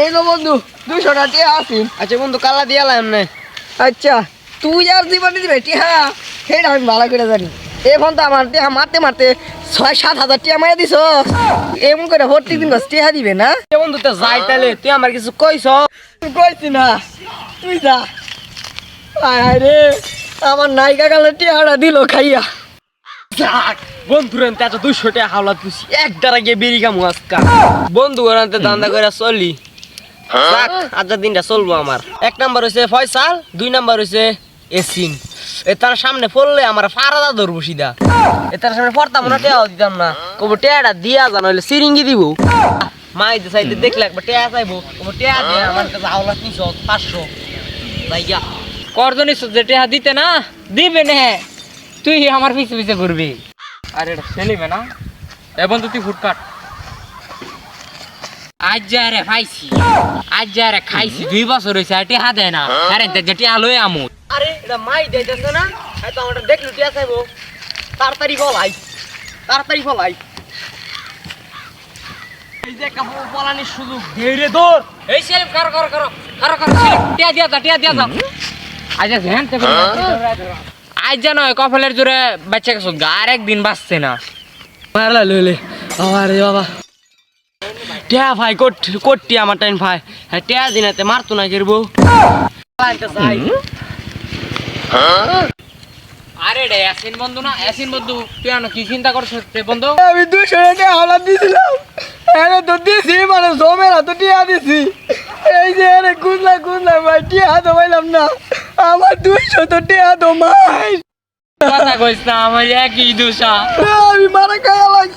এই লো বন্ধু দুইশো টাকা আছি। আচ্ছা বন্ধু কালা দিয়ে এলাম না। আচ্ছা তুই আর জীবনে দিবে টিহা সেটা আমি ভালো করে জানি। এখন তো আমার টিহা মারতে মারতে ছয় সাত হাজার টিয়া মারা দিছ। এমন করে প্রত্যেক দিন টিহা দিবে না? বন্ধু তো যাই তাহলে তুই আমার কিছু কইছ? তুই কইছি না তুই যা। আয় আয় রে আমার নায়িকা কালে টিহাটা দিল খাইয়া। যাক বন্ধু রান্তে এত দুইশো টাকা হাওলা তুই এক দ্বারা গিয়ে বেরি কামু আজকা। বন্ধু রান্তে দান্দা করে চলি। আজকের দিনটা চলবো আমার। এক নাম্বার হইছে ফয়সাল, দুই নাম্বার হইছে এসিন এ তার সামনে পড়লে আমার ফারাদা ধরবো সিধা। এ তার সামনে পড়তাম না, টেয়াও দিতাম না। কবো টেয়াটা দিয়া জানো হইলে সিরিঙ্গি দিব। মাইতে চাইতে দেখলে একবার টেয়া চাইব। কবো টেয়া দিয়ে আমার কাছে হাওলা তিনশো, পাঁচশো। তাই গিয়া করজনি যেটা দিতে না, দিবে না। তুই আমার পিছে পিছে ঘুরবি। আরে এটা ফেলিবে না। এ বন্ধু, তুই ফুটকাট আজ যা রে খাইছি। আজ রে খাইছি। দুই বছর হয়েছে আর টিহা দেয় না। আরে যেটি আলোয় আমু। আরে এটা মাই দিতেছে না? হয়তো আমরা দেখলু টিয়া চাইব। তাড়াতাড়ি বলাই। তাড়াতাড়ি বলাই। এই যে একটা বলানির সুযোগ ধীরে দৌড় এই করো করো করো করো করো টিয়া দিয়া দাও টিয়া দিয়া দাও। আজ ধ্যান থেকে আজ জানো কপালের জোরে বাচ্চা গেছো আর একদিন বাঁচছে না। মারলা লইলে। বাবা। টিয়া ভাই কোট কোটটি আমার টাইম ভাই। হ্যাঁ টিয়া দিনাতে মারতো না কেরবো আরে রে অ্যাসিন বন্ধু না অ্যাসিন বন্ধু তুই আনো কি চিন্তা করছিস রে বন্ধু? আমি দুইশো টাকা হাওলা দিয়েছিলাম এনে তো দিছি মানে জমের হাতে টিয়া দিছি। এই যে এনে কুদলা কুদলা ভাই টিয়া তো পাইলাম না। আমার দুইশো তো টিয়া মাই কথা না আমার একই দোষা আমি মারা খাওয়া লাগে।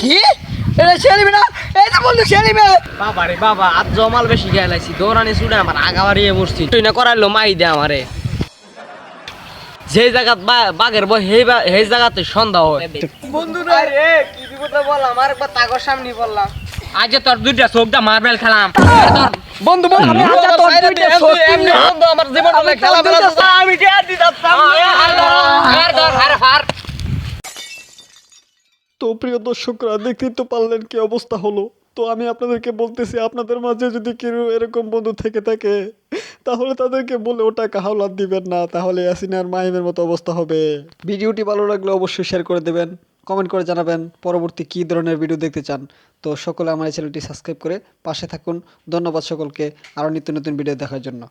কি? এটা ছেলিবে না। এই তো বন্ধু ছেলিবে বাবা রে বাবা আজ জমাল বেশি খেলাইছি দৌড়ানি ছুটে আমার আগা বসছি। তুই না করাইলো মাই দে আমারে। যে জায়গাত বাঘের বই সেই জায়গাতে সন্ধ্যা হয়। বন্ধু রে। কি বিপদ বল আমার একবার তাগর সামনে বললাম। আজ তোর দুইটা চোখটা মার্বেল খেলাম। বন্ধু বল আমি আজ তোর দুইটা সত্যি এমনি বন্ধু আমার জীবনটা খেলা আমি দিতাম আরে ধর, আরে। আরে। তো প্রিয় দর্শকরা, দেখতেই তো পারলেন কি অবস্থা হলো। তো আমি আপনাদেরকে বলতেছি, আপনাদের মাঝে যদি কেউ এরকম বন্ধু থেকে থাকে, তাহলে তাদেরকে বলে ও টাকা হাওলাত দিবেন না, তাহলে ইয়াসিনার মাহিমের মতো অবস্থা হবে। ভিডিওটি ভালো লাগলে অবশ্যই শেয়ার করে দেবেন কমেন্ট করে জানাবেন, পরবর্তী কী ধরনের ভিডিও দেখতে চান। তো সকলে আমার চ্যানেলটি সাবস্ক্রাইব করে পাশে থাকুন। ধন্যবাদ সকলকে আরও নিত্য নতুন ভিডিও দেখার জন্য।